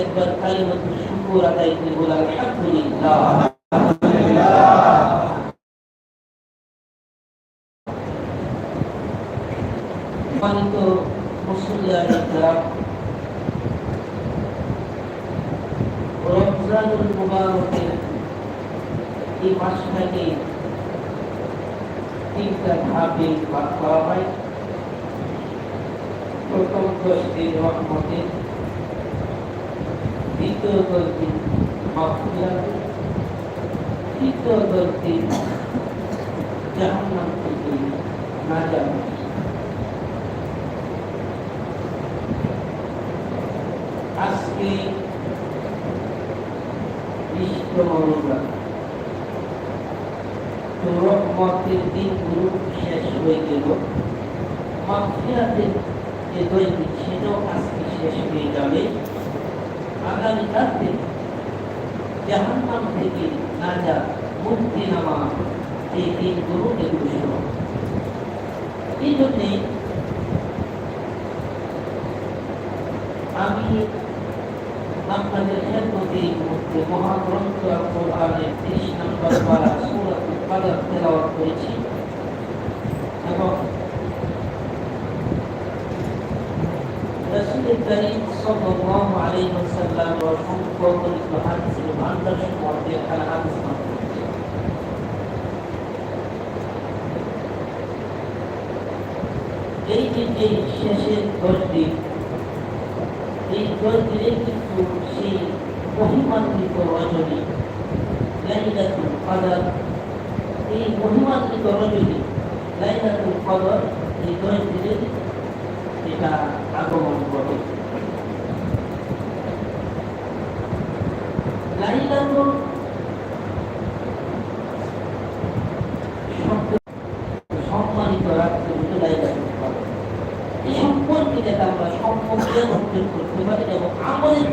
একবার কালিমত শুকুর আদায় করে বলে আলহামদুলিল্লাহ। সম্মানিত ইকরাম রমজানুল মুবারকের এই মাসটাকে তিনটা ধাপে ভাগ করা হয় প্রথম দশ দিন রহমতের দিন মাফিয়াতে তৃতীয় জাহান্নাম থেকে শেষ হয়ে গেল মাফিয়াতের যে দৈনিক সেটাও আজকে শেষ হয়ে যাবে আগামী রাতে জাহান্নাম থেকে নাজা মুক্তি নামা এই দিনগুলো এগুলো শুরু এই জন্যে আমি আপনাদের খেদমতে মধ্যে মহাগ্রন্থ কোরআনের তিরিশ নম্বর পারা সূরাত কাদার তেলাওয়াত করেছি এবং রাসূল করিম সাল্লাল্লাহু আলাইহি ওয়াসাল্লাম অসংখ্য গরিব হাদিসের ভান্ডার সম্বন্ধে এখানে হাদিস পাঠ করেছি এই যে শেষের দিন এই দিনে কিন্তু সেই মহিমান্বিত রজনী, লাইলাতুল কদর। এই মহিমান্বিত রজনী, লাইলাতুল কদর, এই দিনে এটা আগমন করে লাইলাতুল শব্দ সম্মানিত রাত্রে হচ্ছে লাইলাতুল কদর এই সম্পর্কে যাতে আমরা সম্পর্কে অর্জন করতে পারি এবং আমাদের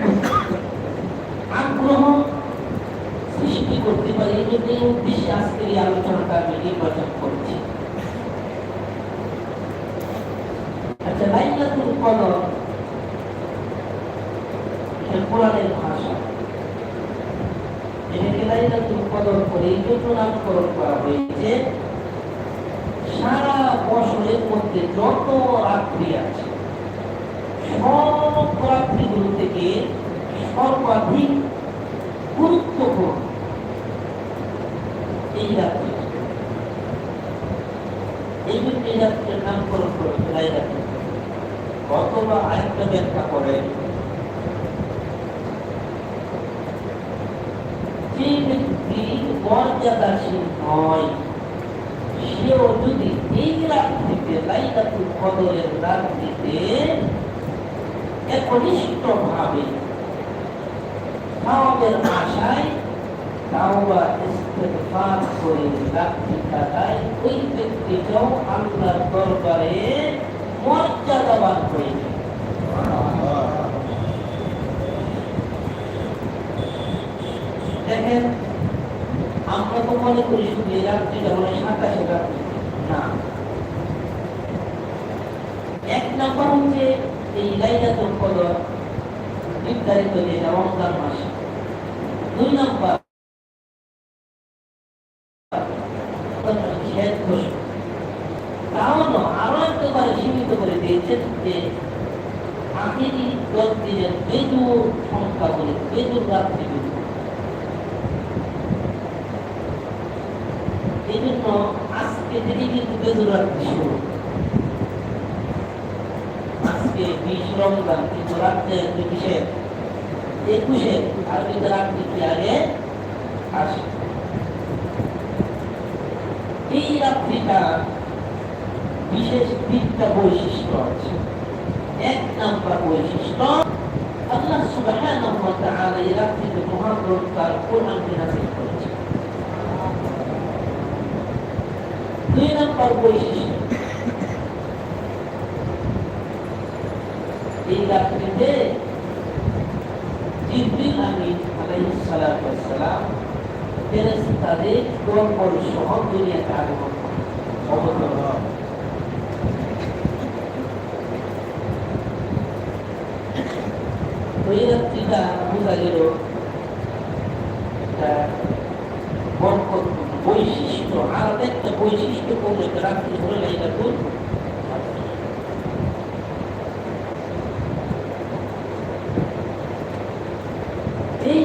আগ্রহ সৃষ্টি করতে পারি এই জন্য এই উদ্দেশ্যে আজকের এই আলোচনাটা আমি নির্বাচন করছি আচ্ছা লাইলাতুল কদর এটা কোরআনের ভাষা এটাকে লাইলাতুল কদর করে এই জন্য নামকরণ করা হয়েছে। সারা বছরের মধ্যে যত রাত্রি আছে, সব রাত্রিগুলো থেকে সর্বাধিক গুরুত্বপূর্ণ এই রাত্রি। এই জন্য এই রাত্রির নামকরণ করেছে এই রাত্রি অথবা আরেকটা ব্যাখ্যা করে যে মর্যাদাশীল নয় সেও যদি এই রাত্রিতে লাইলাতুল কদরের রাত্রিতে একনিষ্ঠ ভাবে সওয়াবের আশায় তাওবা, ইস্তেগফার করে রাত্রি কাটায় ওই ব্যক্তিটাও আল্লাহর দরবারে মর্যাদাবান হয়ে যায় দেখেন আমরা তো মনে করি শুধু এই রাত্রিটা মনে হয় সাতাশে রাত্রি না এক নম্বর হচ্ছে এই লাইলাতুল কদর নির্ধারিত যে রমজান মাসে দুই নম্বর খেদ ঘোষণা তাও নয়, আরও একবারে সীমিত করে দিয়েছেন যে আখেরি দশ দিনের বেজুর সংখ্যা বলে বেজুর রাত্রি বেজুর এই জন্য আজকে থেকে কিন্তু বেজুর রাত্রি শুরু আজকে বিশ রমজান কিন্তু রাত্রে বিশে একুশে আর কিন্তু আগে আসে। এই রাত্রিটা বিশেষ তিনটা বৈশিষ্ট্য আছে। এক নাম্বার বৈশিষ্ট্য, আল্লাহ সুবহানাহু ওয়া তাআলা এই রাত্রিতে মহান তার কোরআনকে করেছেন। দুই নম্বর বৈশিষ্ট্য, এই রাত্রিতে জিবরিল আমিন আলাইহিস সালাতু ওয়াস সালাম ফেরেশতাদের সহ দুনিয়াতে আগমন অবতরণ। রাত্রিটা বোঝা গেল একটা বৈশিষ্ট্য আর একটা বৈশিষ্ট্যপূর্ণ একটা রাত্রি হলো কদর।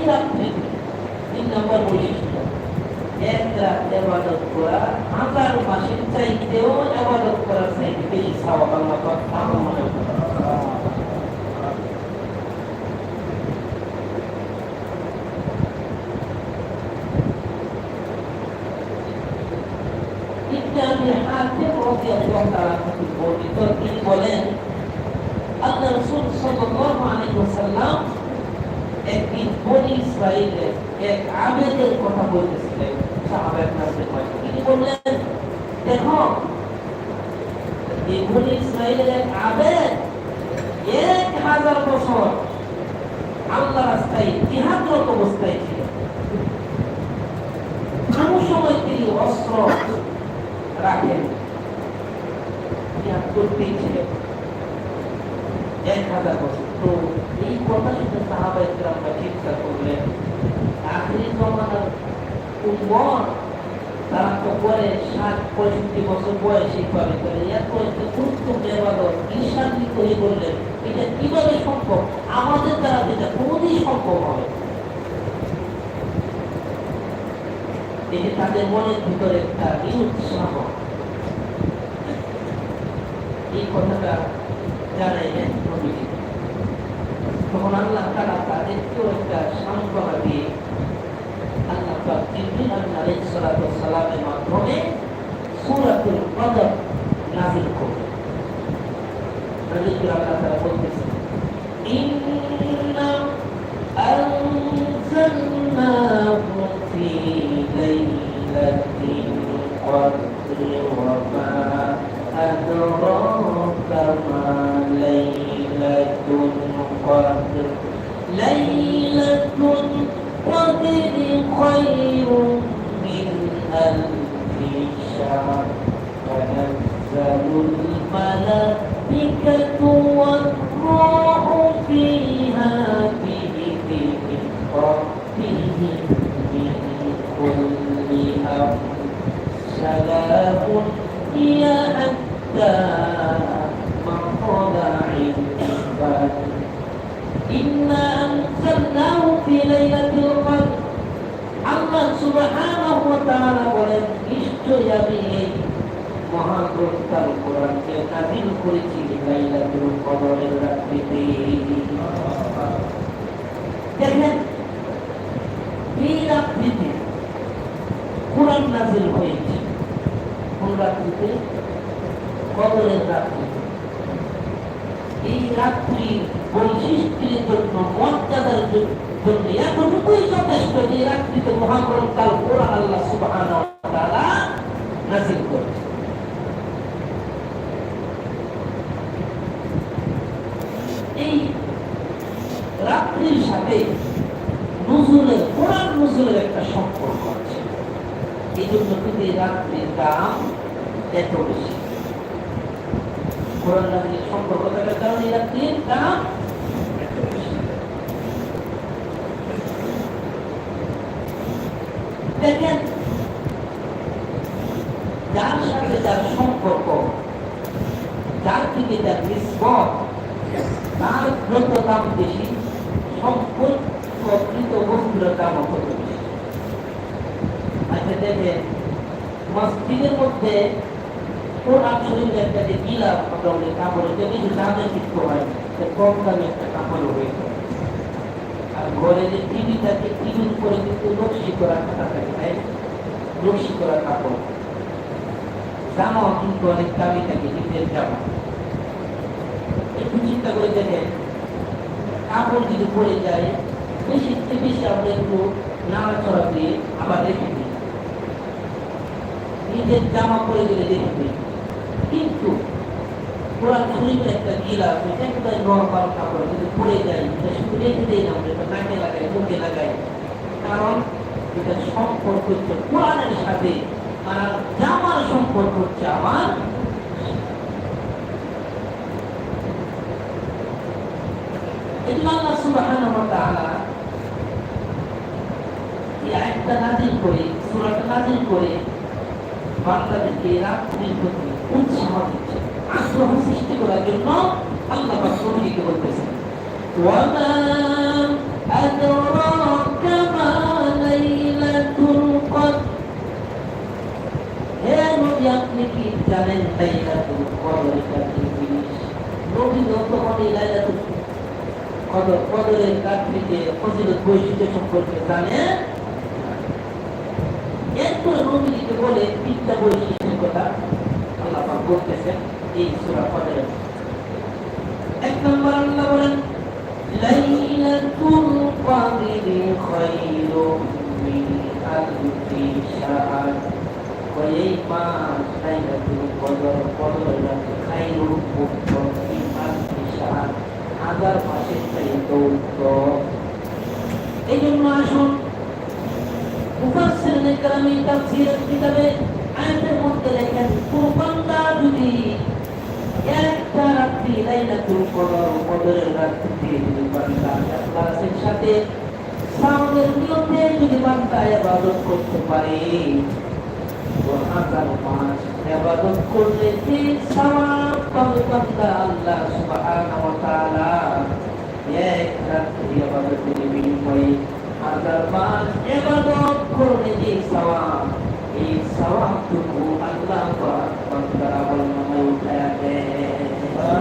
রাত্রি তিন নম্বর বৈশিষ্ট্য এক রাত এবাদত করা হাজার মাসের চাইতেও এবাদত করার চাইতে বেশি সাওয়াব আল্লাহ আমার মনে তিনি বলেন আল্লাহ রাসূল সাল্লাল্লাহু একদিন বনি ইসরাইলের এক আবেদের কথা বলতেছিলেন সাহাবা একরামের মাঝে তিনি বললেন, দেখো, এই বনি ইসরায়েলের আবেদ এক হাজার বছর আল্লাহ রাস্তায় জিহাদরত অবস্থায় ছিল কোন সময় তিনি অস্ত্র রাখেন জিহাদ করতেই ছিলেন এক হাজার বছর তো এই কথা শুনে সাহাবা ইকরামরা চিন্তা করলেন আখরি জমানার উম্মত তারা তো পরে ষাট পঁয়ষট্টি বছর বয়সে পাবে। করে এত একটা গুরুত্বপূর্ণ এবাদত ঈশান্বিত হয়ে বললেন এটা কীভাবে সম্ভব? আমাদের দ্বারা যেটা কোনোদিন সম্ভব হবে। এই তাদের মনের ভিতরে একটা নিরুৎসাহ এই কথাটা জানাইলেন নবীজি। তখন আল্লাহ তারা তাদেরকেও একটা সান্ত্বনা দিয়ে আল্লাহ জিবরিল আলাইহিস সালাতু مطلع الفجر إنا أنزلناه في ليلة القدر আল্লাহ সুবহানাহু ওয়া তাআলা বলেন নিশ্চয়ই আমি এই মহাগ্রন্থ আল কোরআনকে নাযিল করেছি লাইলাতুল কদরের রাত্রিতে দেখেন এই রাত্রিতে কোরআন নাযিল হয়েছে কোন রাত্রিতে কদরের রাত্রিতে এই এই রাত্রির সাথে নজরুলের কোরআন নজরুলের একটা সম্পর্ক আছে। এই জন্য এই রাত্রির দাম এত বেশি। কোরআন সম্পর্ক কারণে রাত্রির দাম এত দেখেন থেকে তার দাম বেশি সম্পর্কিত বস্তুর দাম আচ্ছা দেখেন, মসজিদের মধ্যে ঈদের জামা একটু চিন্তা কাপড় যদি পড়ে যায় বেশি বেশি আমরা একটু নাড়াচড়া দিয়ে আবার রেখে দিই নিজের জামা পরে গেলে রেখে কিন্তু কোরআন শরীফের একটা গিলা এটা একটা নর্মাল কাপড় যদি পড়ে যায়, এটা রেখে দিই না এটা নাকে লাগাই, মুখে লাগাই। কারণ এটা সম্পর্ক হচ্ছে কোরআনের সাথে, আর জামার সম্পর্ক হচ্ছে আমার আল্লাহ সুবহানাহু ওয়া তাআলা এই আয়াতটা নাযিল করে, সূরাটা নাযিল করে বান্দাদেরকে রাত্রির প্রতি উৎসাহ দিচ্ছে আগ্রহ সৃষ্টি করার জন্য আল্লাহ নবীকে বলতেছেন জানেন সম্পর্কে জানেন এরপর নবীকে বলে তিনটা বৈশিষ্ট্যের কথা বলতেছেন এই সূরা কদরে এক নম্বর আল্লাহ বলেন, লাইলাতুল কদরি এই জন্য আসুন তাফসীরের কিতাবে আয়াতের মধ্যে লেখেন কোন বান্দা যদি একটা রাত্রি লাইলাতুল কদর কদরের রাত্রিতে যদি বান্দা ইখলাসের সাথে সাউন্ডের নিয়তে যদি বান্দা ইবাদত করতে পারে। হাজার মাস ইবাদত করলে যে সওয়াব পাবে বান্দা আল্লাহ সুবহানাহু এক রাত্রি ইবাদতের বিনিময়ে হাজার মাস ইবাদত করলে যে সওয়াব এই সওয়াবটুকু আল্লাহ পাক বান্দার উঠায়া দেয়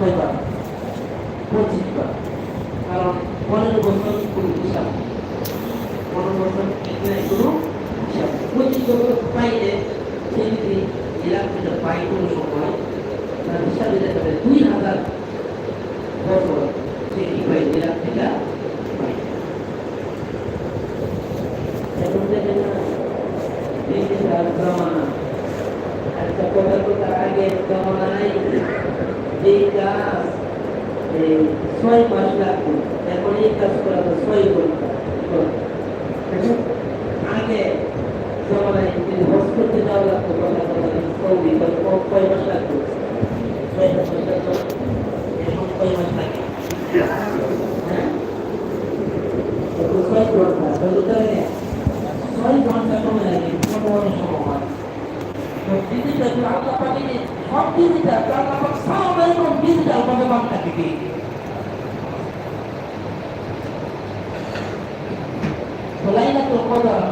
কয়বার পঁচিশ বার। কারণ পনেরো বছর কোনো হিসাব। পনেরো বছর কোনো হিসাব পঁচিশ বছর পাইলে সে যদি রাত্রিটা পাই কোনো সময়, তার হিসাবে দেখা যায় দুই হাজার বছর সে পাই এই পাই না যে তার জমানা, একটা কথা কথা আগে জমানা নাই যে কাজ এই ছয় মাস লাগবে এখন এই কাজ করা তো ছয় ঘণ্টা আগে জমানায় করতে যাওয়া লাগতো কথা কথা সৌদি কয় মাস লাগতো? ছয় মাস লাগতো। এখন কয় মাস লাগে। হ্যাঁ? তো ছয় ঘণ্টা ছয় ঘণ্টা সময় লাগে সময় সব ডিজিটাল, আল্লাহ সব এরকম ডিজিটাল ভাবে দিয়ে দিয়েছে। তো লাইলাতুল কদর আমরা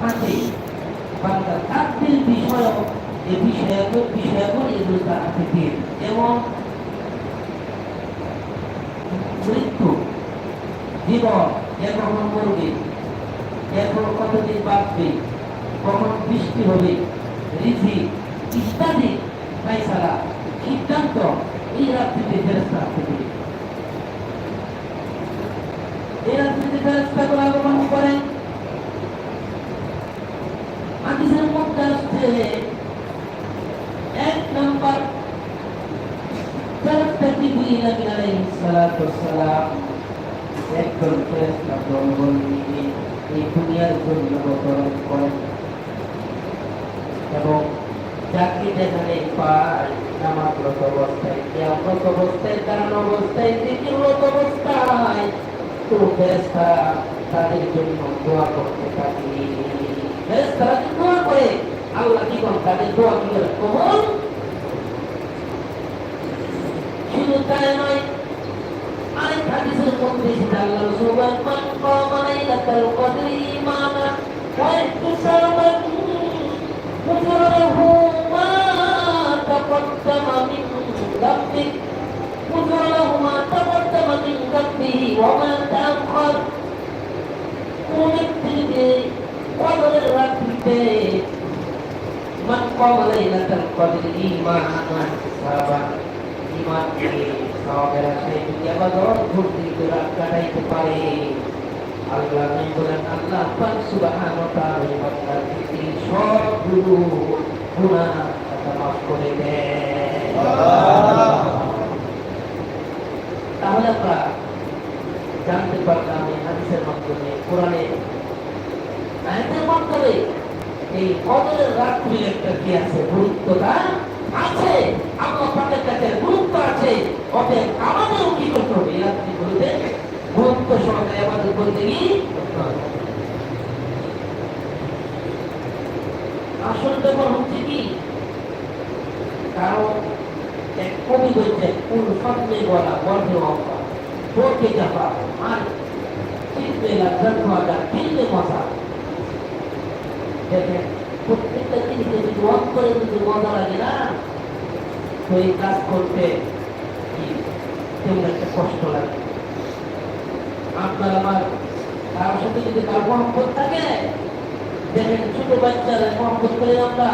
হাতে বান্দা তাদের বিষয়ক যে বিষয়ক বিষয়গুলো এগুলো তার হাতে দিয়ে দেয়। যেমন, মৃত্যু, জীবন যে কখন মরবে এখন কতদিন বাঁচবে, কখন বৃষ্টি হবে, রিজি, ইত্যাদি ফাইসালা সিদ্ধান্ত এই রাত্রিতে ফেরস্তা থেকে এই রাত্রিতে ফেরস্তা করে আগমন করেন হাদিসের আসছে এক নম্বর ফেরস্তা একজন ফেরেশতা দলবল নিয়ে এই দুনিয়ার জন্য অবতরণ করেন এবং যাকে যেখানে পায় নামাজরত অবস্থায়, কিয়ামত অবস্থায় দান অবস্থায় জিকিররত অবস্থায়, তো ফেরেশতা তাদের জন্য দোয়া করতে থাকে। ফেরেশতারা দোয়া করে? আল্লাহ কি করেন তাদের দোয়া কি করেন কবল শুধু তাই নয়, আরেক হাদিসের মধ্যে সেটা আল্লাহ সুবান মান কামালাই লাকাল কদরি ইমানা ওয়া ইহতিসাবান মুজরাহু মা তাকদ্দামা মিন দাম্বি মুজরাহু মা তাকদ্দামা মিন দাম্বিহি ওয়া মা তাআখার কোন ব্যক্তি যদি কবরের রাত্রিতে কামা লাইলাতাল কদরি ঈমানা ওয়া ইহতিসাবান ইমান নিয়ে সওয়াবের আশায় যদি আবাদত ভর্তি করে কাটাইতে পারে আল্লাহ নবী বলেন আল্লাহ পাক সুবহানাহু ওয়া তাআলা বান্দার থেকে সবগুলো গুনাহ খাতা মাফ করে দেন তাহলে আমরা জানতে পারলাম হাদিসের মাধ্যমে কোরআনে আয়াতের মাধ্যমে এই কদরের রাত্রির একটা কি আছে? গুরুত্বটা আছে। আল্লাহ পাকের কাছে গুরুত্ব আছে। অতএব আমাদেরও কি করতে হবে? এই রাত্রিগুলোতে গুরুত্ব সহকারে আমাদের বলতে কি আসল ব্যাপার হচ্ছে কি? কারণ এক কবি বলছে কোন স্বপ্নে বলা বর্ণ অপা তোকে চাপা আর চিনতে মজা কিনতে মজা দেখেন প্রত্যেকটা জিনিসে যদি অন্তরে যদি মজা লাগে না, তো এই কাজ করতে তেমন একটা কষ্ট লাগে। আপনার আমার কারোর সাথে যদি কারও মহব্বত থাকে, দেখেন ছোট বাচ্চারা মহব্বত করে আমরা,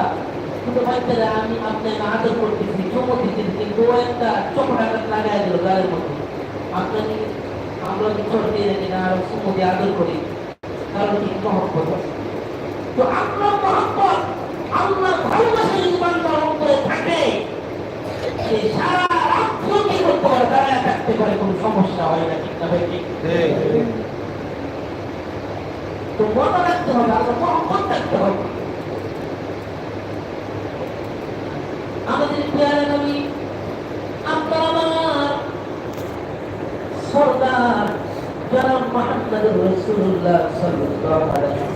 ছোট বাচ্চারা আমি আপনাকে আদর করতেছি, চুমো দিতেছি, কিন্তু ও একটা চোখটাকে লাগাই দিল গালের মধ্যে। আপনাকে, আমরা কি ছোট দিয়ে দেখি না, আরও চুমো দিয়ে আদর করি কারণ কি মহব্বত আছে। তো আপনার মহব্বত আল্লাহ ভালোবাসা বান্দার অন্তরে থাকে। সে সারা রাত্র কি করতে পারে দাঁড়ায় থাকতে পারে কোনো সমস্যা হয় না ঠিক না ভাই? তো মনে রাখতে হবে আল্লাহ মহব্বত থাকতে হবে। আমাদের পেয়ারা নবী আপনার আমার সর্দার জনাব মোহাম্মদ রসুল্লাহ ওয়াসাল্লাম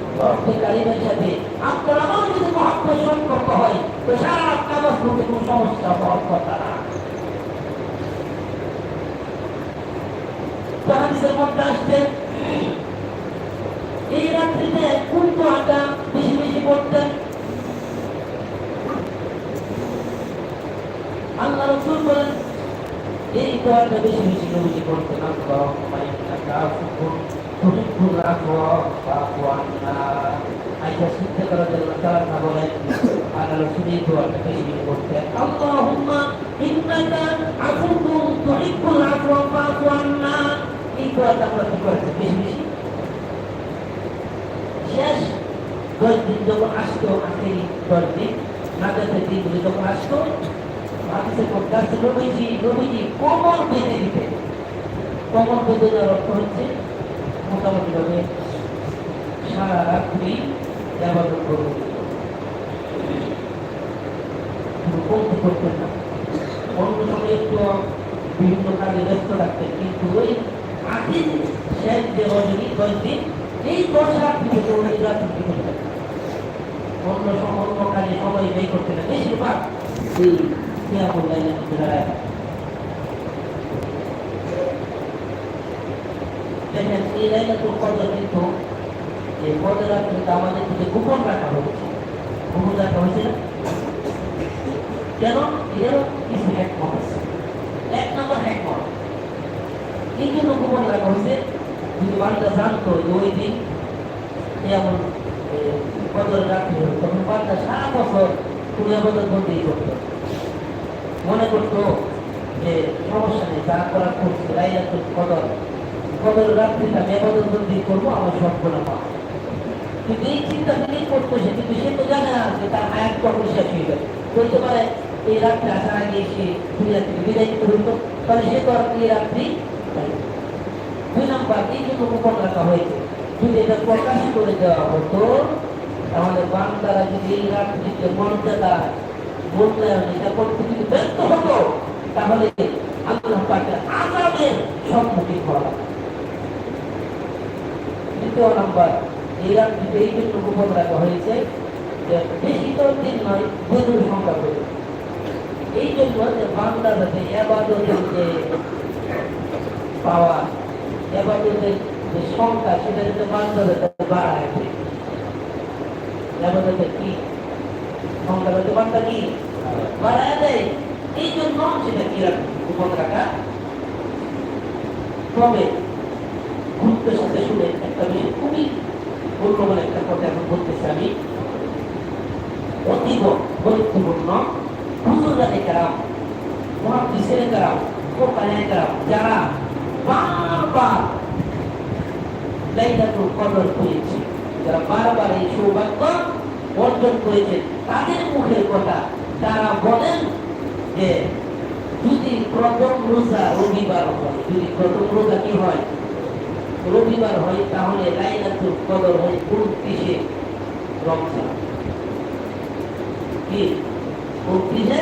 আপনার আমার যদি মহাত্ম সম্পর্ক এই রাত্রিতে কোন দোয়াটা বেশি বেশি পড়তেন আল্লাহ রসুল বলেন এই দোয়াটা বেশি বেশি বেশি করতেন আল্লাহুম্মা আয়েশা সিদ্দিকা রাদিয়াল্লাহু বলেন আল্লাহ রসুল দোয়াটা বেশি বেশি আল্লাহুম্মা ইন্নাকা আফুউন তুহিব্বুল আফওয়া ফাআফু আন্না এই দোয়াটা আমরা কি করতেন বেশি বেশি শেষ দশ দিন যখন আসতো আখেরি দশ দিন নাজাতের দিনগুলি যখন আসতো মধ্যে আছে নবীজি নবীজি কোমর বেঁধে দিতেন কোমর বেঁধে দেওয়ার অর্থ হচ্ছে মোটামুটি ভাবে সারা রাত্রি আবাদত করবেন কমতে করতেন না। অন্য সময় একটু বিভিন্ন কাজে ব্যস্ত থাকতেন কিন্তু ওই আদিন শেষ রজনী দশ দিন এই রাত্রি থেকে উনি রাত্রি করতেন অন্য সম- অন্য কাজে সময় ব্যয় করতেন বেশিরভাগ এই কিয়ামুল লাইলের মধ্যে দাঁড়ায় দেখেন এই লাইলাতুল কদর কিন্তু এই কদর কিন্তু আমাদের থেকে গোপন রাখা হয়েছে। গোপন রাখা হয়েছে কেন? এরও কিছু হ্যাকমত আছে। এক নম্বর হ্যাকমত এই জন্য গোপন রাখা হয়েছে। যদি বান্দা জানতো যে ওই দিন যেমন কদর রাত্রি হলো তখন বান্দা সারা বছর তুমি আমাদের বন্দি করতো মনে করতো যে সমস্যা নেই যা করার করছি লাইলাতুল কদর কদর রাত্রিটা আবাদত বন্দি করব, আমার সবগুলো পাবো। কিন্তু এই চিন্তা থেকেই করতো সে কিন্তু সে তো জানে না যে তার হায়াত কখন শেষ হয়ে যাবে। বলতে পারে এই রাত্রে আসার আগে সে দুনিয়া থেকে বিদায় নিতে হইতো তাহলে সে তো আর এই রাত্রি দুই নম্বর, এই জন্য গোপন রাখা হয়েছে, যদি এটা প্রকাশ করে দেওয়া হতো, তাহলে বান্দারা যদি এই রাত্রিতে মর্যাদা মূল্যায়ন এটা করতে যদি ব্যস্ত হতো, তাহলে আল্লাহ পাকের আজাবের সম্মুখীন লাগতো। দ্বিতীয় নাম্বার এই এই জন্য গোপন রাখা হয়েছে যে বেশি দিন নয়, বধুর সংখ্যা করে এই জন্য যে যাতে এবাদতের যে পাওয়া এবাদতের যে সংখ্যা, সেটা যাতে বান্দা যাতে বাড়ায় এবাদতের কি? সংখ্যা যাতে বান্দা কি? বাড়ায় দেয় এই জন্য সেটা কি গোপন রাখা তবে গুরুত্বের সাথে শুনে একটা বিষয় খুবই মূল্যবান একটা কথা এখন বলতেছি আমি অতীব গুরুত্বপূর্ণ হুজুরানে কারাম কারাম কারাম যারা বারবার কদর পেয়েছে যারা বারবার এই সৌভাগ্য অর্জন করেছে তাদের মুখের কথা তারা বলেন যে, যদি প্রথম রোজা রবিবার হয়, যদি প্রথম রোজা কি হয়? রবিবার হয়, তাহলে লাইলাতুল কদর হয় উনত্রিশে রমজান। কি? উনত্রিশে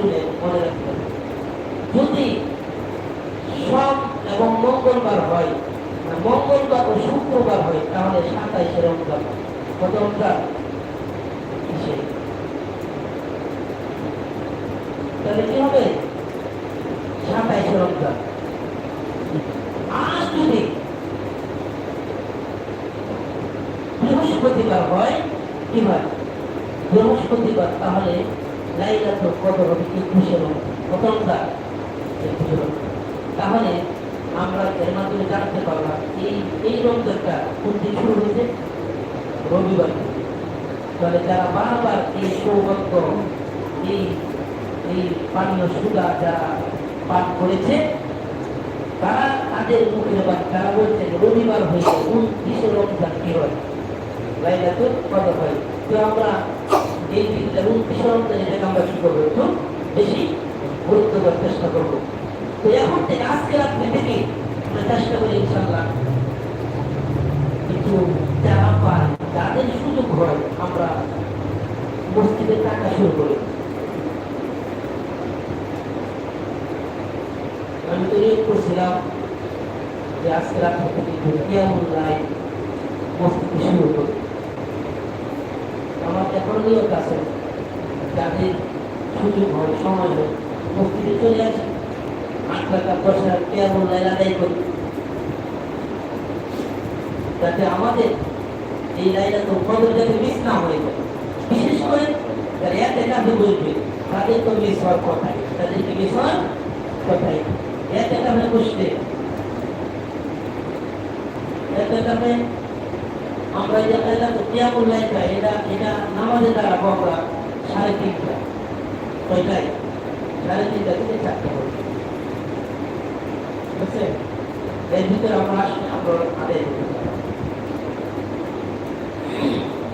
শুনে মনে যদি সব এবং মঙ্গলবার হয় মানে মঙ্গলবার ও শুক্রবার হয়, তাহলে সাতাইশে রমজান। কত রমজান? তাহলে কি হবে? সাতাইশে রমজান আর যদি বৃহস্পতিবার হয় কি হয় বৃহস্পতিবার তাহলে লাইলাতুল কদর হবে একুশে রমজান একুশে তাহলে আমরা এর মাধ্যমে জানতে পারলাম এই এই রমজানটা কোন দিন শুরু হয়েছে? রবিবার। তাহলে যারা বারবার এই সৌভাগ্য, এই এই পানীয় সুদা যারা পান করেছে, তারা তাদের মুখের বাদ তারা বলছেন রবিবার হয়েছে উনত্রিশে রমজান কি হয়? লাইলাতুল কদর হয়। তো আমরা এই দিনটা উনত্রিশে রমজান এটাকে আমরা কি করব একটু বেশি গুরুত্ব দেওয়ার চেষ্টা করব। তো এখন থেকে আজকে রাত্রে থেকে আমরা চেষ্টা করি ইনশাল্লাহ একটু যারা পায়, যাদের সুযোগ করছিলাম যে আজকে রাত্রে থেকে মসজিদে শুরু করি। আমার এখন নিয়োগ আছে। যাদের সুযোগ হয়, সময় হয় মসজিদে চলে আসে। আট টাকা হাজার কেমন লাইন আদায় করি। যাতে আমাদের এই লাইনটা তো কদর যাতে মিস না হয়ে যায়। বিশেষ করে যারা এতে কাজে বসবে তাদের তো মিস হওয়ার কথাই তাদেরকে মিস হওয়ার কথাই এতে কাজে বসলে এতে কাজে আমরা যে এটা তো কেমন লাইনটা এটা এটা নামাজের দ্বারা আমরা সাড়ে তিনটা কয়টায় সাড়ে তিনটা থেকে চারটা হবে এর ভিতরে আমরা আসলে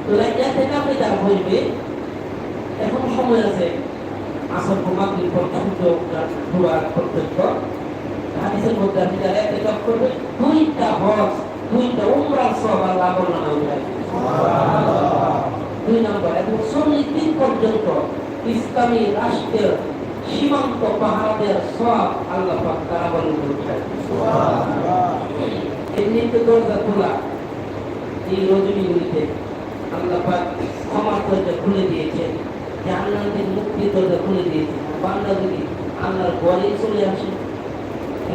তো এটা থেকে আপনি যা বলবে, এখন সময় আছে আসর মাগরিব পর সূর্য পুরার পর্যন্ত হাদিসের মধ্যে আপনি যারা এতেকাফ করবে দুইটা হজ দুইটা উমরার সব আল্লাহ বর্ণনা দুই নম্বর, এবং চল্লিশ দিন পর্যন্ত ইসলামী রাষ্ট্রের সীমান্ত পাহাড়ের সব আল্লাহ পাক তারা বলেন এমনিতে দরজা খোলা, এই রজনীগুলিতে আল্লাহ ক্ষমার দরজা খুলে দিয়েছেন জাহান্নামদের মুক্তির দরজা খুলে দিয়েছেন বান্দা যদি আল্লাহর ঘরে চলে আসে। কি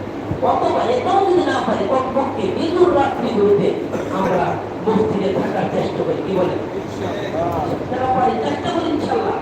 যদি না কমপক্ষে আমরা মসজিদে থাকার চেষ্টা করি কি বলে চেষ্টা করি ইনশাল্লাহ।